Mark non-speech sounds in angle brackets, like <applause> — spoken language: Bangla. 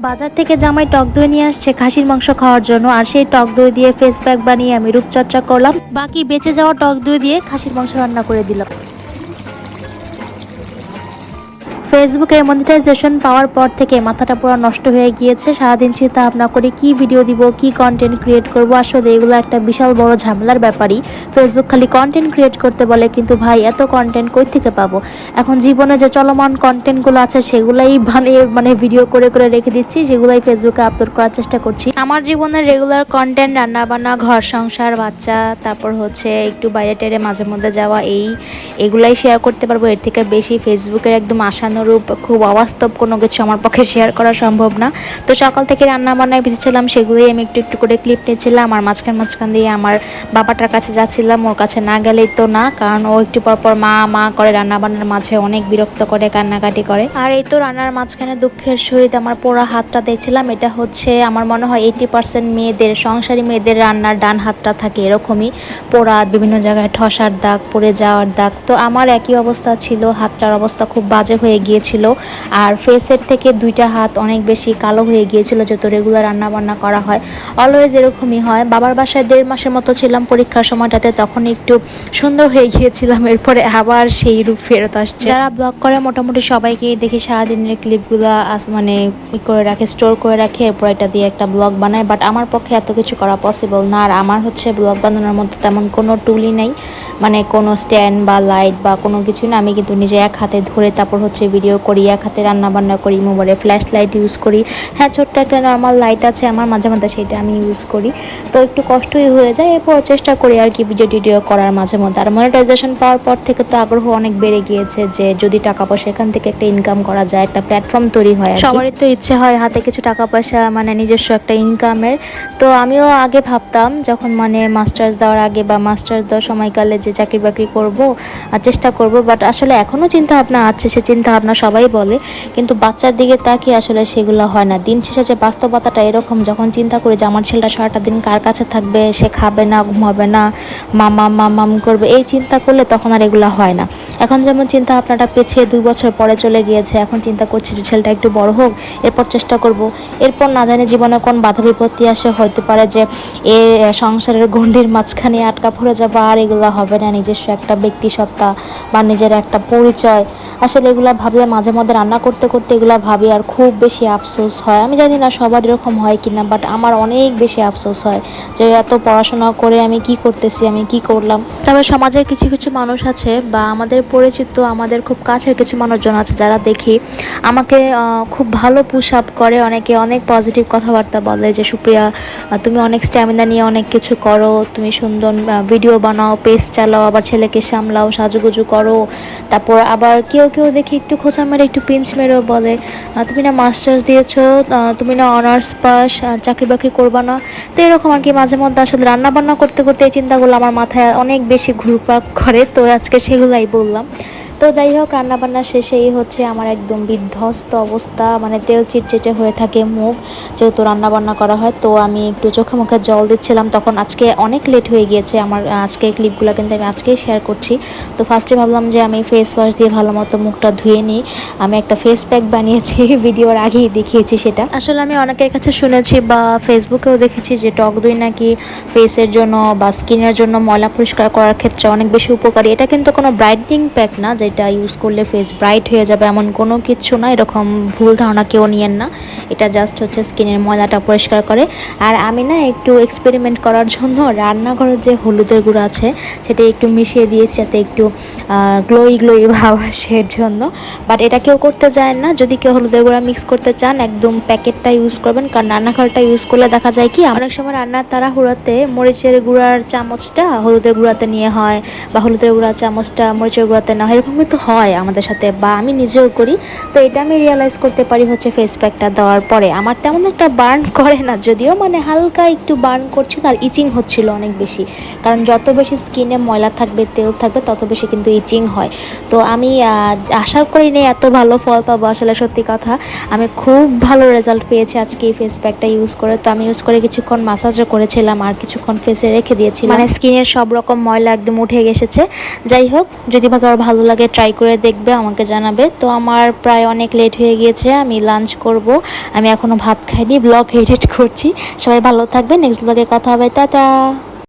বাজার থেকে জামাই টক দই নিয়ে আসছে খাসির মাংস খাওয়ার জন্য, আর সেই টক দই দিয়ে ফেস প্যাক বানিয়ে আমি রূপচর্চা করলাম। বাকি বেঁচে যাওয়া টক দই দিয়ে খাসির মাংস রান্না করে দিলাম। ফেসবুকে মনিটাইজেশন পাওয়ার পর থেকে মাথাটা পুরো নষ্ট হয়ে গিয়েছে। সারাদিন চিন্তা ভাবনা করে কি ভিডিও দিব, কি কন্টেন্ট ক্রিয়েট করব। আসলে এগুলো একটা বিশাল বড় ঝামেলার ব্যাপারই। ফেসবুক খালি কন্টেন্ট ক্রিয়েট করতে বলে, কিন্তু ভাই, এত কন্টেন্ট কই থেকে পাবো? এখন জীবনে যে চলমান কন্টেন্টগুলো আছে, সেগুলাই বানিয়ে মানে ভিডিও করে করে রেখে দিচ্ছি, সেগুলাই ফেসবুকে আপলোড করার চেষ্টা করছি। আমার জীবনের রেগুলার কন্টেন্ট রান্না বান্না ঘর সংসার, বাচ্চা, তারপর হচ্ছে একটু বাইরে টেরে মাঝে মধ্যে যাওয়া, এই, এগুলাই শেয়ার করতে পারব। এর থেকে বেশি ফেসবুকের একদম আশানুরূপ খুব অবাস্তব কোনো কিছু আমার পক্ষে শেয়ার করা সম্ভব না। তো সকাল থেকে রান্না বান্নায় ভিজেছিলাম সেগুলোই আমি একটু একটু করে ক্লিপ নিয়েছিলাম আর মাঝখান মাঝখান দিয়ে আমার বাবাটার কাছে যাচ্ছিলাম, ওর কাছে না গেলেই তো না, কারণ ও একটু পর পর মা মা করে রান্না বান্নার মাঝে অনেক বিরক্ত করে, কান্নাকাটি করে। আর এই তো রান্নার মাঝখানে দুঃখের সহিত আমার পোড়া হাতটা দেখছিলাম, এটা হচ্ছে আমার মনে হয় এইটি পার্সেন্ট মেয়েদের, সংসারী মেয়েদের রান্নার ডান হাতটা থাকে এরকমই। পোড়া বিভিন্ন জায়গায় ঠসার দাগ, পড়ে যাওয়ার দাগ, তো আমার একই অবস্থা ছিল, হাতটার অবস্থা খুব বাজে হয়ে গিয়েছিল। আর ফেসের থেকে দুইটা হাত অনেক বেশি কালো হয়ে গিয়েছিল যত রেগুলার রান্না বান্না করা হয়। অলওয়েজ এরকমই হয়। বাবার বাসায় দেড় মাসের মতো ছিলাম পরীক্ষার সময়টাতে, তখন একটু সুন্দর হয়ে গিয়েছিলাম। এরপরে আবার সেই রূপ ফেরত আসছে। যারা ব্লগ করে, মোটামুটি সবাইকেই দেখি সারাদিনের ক্লিপগুলো মানে করে রাখে স্টোর করে রাখে। এরপর এটা দিয়ে একটা ব্লগ বানায়। বাট আমার পক্ষে এত কিছু করা পসিবল না। আর আমার হচ্ছে ব্লগ বানানোর মধ্যে তেমন কোনো টুলই নেই। মানে কোনো স্ট্যান্ড বা লাইট বা কোনো কিছু না, আমি কিন্তু নিজে এক হাতে ধরে তারপর হচ্ছে ভিডিও করি, এক হাতে রান্নাবান্না করি মোবাইলে ফ্ল্যাশ লাইট ইউজ করি। হ্যাঁ ছোট্ট একটা নর্মাল লাইট আছে আমার, মাঝে মাঝে সেটা আমি ইউজ করি। তো একটু কষ্টই হয়ে যায় এরপর চেষ্টা করি আর কি ভিডিও টিডিও করার মাঝে মধ্যে। আর মনিটাইজেশন পাওয়ার পর থেকে তো আগ্রহ অনেক বেড়ে গিয়েছে যে যদি টাকা পয়সা এখান থেকে একটা ইনকাম করা যায়, একটা প্ল্যাটফর্ম তৈরি হয় সবারই তো ইচ্ছে হয় হাতে কিছু টাকা পয়সা মানে নিজস্ব একটা ইনকামের তো আমিও আগে ভাবতাম, যখন মানে মাস্টার্স দেওয়ার আগে বা মাস্টার্স দেওয়ার সময়কালে যে চাকরি বাকরি করব আর চেষ্টা করব বাট আসলে এখনও চিন্তা ভাবনা আছে, সে চিন্তা ভাবনা সবাই বলে, কিন্তু বাচ্চার দিকে তাকিয়ে আসলে সেগুলো হয় না। দিন শেষে যে বাস্তবতাটা এরকম, যখন চিন্তা করি যে আমার ছেলেটা সারাটা দিন কার কাছে থাকবে, সে খাবে না, ঘুমাবে না, মামা, মামাম করবে, এই চিন্তা করলে তখন আর এগুলো হয় না। এখন যেমন চিন্তা ভাবনাটা পেছিয়ে দুই বছর পরে চলে গিয়েছে, এখন চিন্তা করছি যে ছেলেটা একটু বড় হোক, এরপর চেষ্টা করব। এরপর না জানি জীবনে কোন বাধা বিপত্তি আসে হতে পারে যে এ সংসারের গণ্ডির মাঝখানে আটকা পড়ে যাব আর এগুলো হবে না। নিজস্ব একটা ব্যক্তি সত্তা বা নিজের একটা পরিচয়। আসলে এগুলো ভাবলে মাঝে মধ্যে রান্না করতে করতে এগুলো ভাবি, আর খুব বেশি আফসোস হয়। আমি জানি না সবার এরকম হয় কিনা বাট আমার অনেক বেশি আফসোস হয় যে এত পড়াশোনা করে আমি কি করতেছি, আমি কি করলাম। তবে সমাজের কিছু কিছু মানুষ আছে বা আমাদের পরিচিত, আমাদের খুব কাছের কিছু মানুষজন আছে যারা দেখি আমাকে খুব ভালো পুশ আপ করে। অনেকে অনেক পজিটিভ কথাবার্তা বলে যে, সুপ্রিয়া তুমি অনেক স্ট্যামিনা নিয়ে অনেক কিছু করো। তুমি সুন্দর ভিডিও বানাও পেজ চালাও, আবার ছেলেকে সামলাও, সাজুগুজু করো। তারপর আবার কেউ কেউ দেখি একটু খোঁচা মেরে, একটু পিঞ্চ মেরেও বলে তুমি না মাস্টার্স দিয়েছ তুমি না অনার্স পাস চাকরি বাকরি করবা না। তো এরকম আর কি মাঝে মধ্যে আসলে রান্না বান্না করতে করতে এই চিন্তাগুলো আমার মাথায় অনেক বেশি ঘুরপাক করে। তো আজকে সেগুলাই বললাম। করলাম তো যাই হোক রান্নাবান্না শেষেই হচ্ছে আমার একদম বিধ্বস্ত অবস্থা। মানে তেল চিটচিটে হয়ে থাকে মুখ, যেহেতু রান্নাবান্না করা হয়, তো আমি একটু চোখে মুখে জল দিচ্ছিলাম। তখন আজকে অনেক লেট হয়ে গিয়েছে আমার আজকে ক্লিপগুলো কিন্তু আমি আজকেই শেয়ার করছি। তো ফার্স্টে ভাবলাম যে আমি ফেস ওয়াশ দিয়ে ভালো মতো মুখটা ধুয়ে নিই। আমি একটা ফেস প্যাক বানিয়েছি, <laughs> ভিডিওর আগেই দেখিয়েছি সেটা। আসলে আমি অনেকের কাছে শুনেছি বা ফেসবুকেও দেখেছি যে টক দই নাকি ফেসের জন্য বা স্কিনের জন্য ময়লা পরিষ্কার করার ক্ষেত্রে অনেক বেশি উপকারী। এটা কিন্তু কোনো ব্রাইটনিং প্যাক না যেটা ইউজ করলে ফেস ব্রাইট হয়ে যাবে, এমন কোনো কিছু না, এরকম ভুল ধারণা কেউ নিয়েন না। এটা জাস্ট হচ্ছে স্কিনের ময়লাটা পরিষ্কার করে। আর আমি না একটু এক্সপেরিমেন্ট করার জন্য রান্নাঘরের যে হলুদের গুঁড়ো আছে, সেটা একটু মিশিয়ে দিয়েছি যাতে একটু গ্লোই গ্লোই ভাব আসে জন্য। বাট এটা কেউ করতে যায় না। যদি কেউ হলুদের গুঁড়া মিক্স করতে চান, একদম প্যাকেটটা ইউজ করবেন। কারণ রান্নাঘরটা ইউজ করলে দেখা যায় কি, অনেক সময় রান্নার তাড়াহুড়াতে মরিচের গুঁড়ার চামচটা হলুদের গুঁড়াতে নিয়ে হয়, বা হলুদের গুঁড়ার চামচটা মরিচের গুঁড়াতে না হয়, এরকম কিন্তু হয় আমাদের সাথে, বা আমি নিজেও করি। তো এটা আমি রিয়েলাইজ করতে পারি হচ্ছে ফেস প্যাকটা দেওয়ার পরে। আমার তেমন একটা বার্ন <laughs> করে না, যদিও মানে হালকা একটু বার্ন করছিল আর ইচিং হচ্ছিল অনেক বেশি। কারণ যত বেশি স্কিনে ময়লা থাকবে, তেল থাকবে, তত বেশি কিন্তু ইচিং হয়। তো আমি আশা করি নেই এত ভালো ফল পাবো আসলে সত্যি কথা। আমি খুব ভালো রেজাল্ট পেয়েছি আজকে এই ফেস প্যাকটা ইউজ করে। তো আমি ইউজ করে কিছুক্ষণ মাসাজও করেছিলাম আর কিছুক্ষণ ফেসে রেখে দিয়েছি মানে স্কিনের সব রকম ময়লা একদম উঠে এসেছে যাই হোক, যদি কারও ভালো লাগে আগে ট্রাই করে দেখবে, আমাকে জানাবে। তো আমার প্রায় অনেক লেট হয়ে গিয়েছে, আমি লাঞ্চ করব। আমি এখনও ভাত খাইনি ব্লগ এডিট করছি। সবাই ভালো থাকবে নেক্সট ব্লগে কথা হবে, টাটা!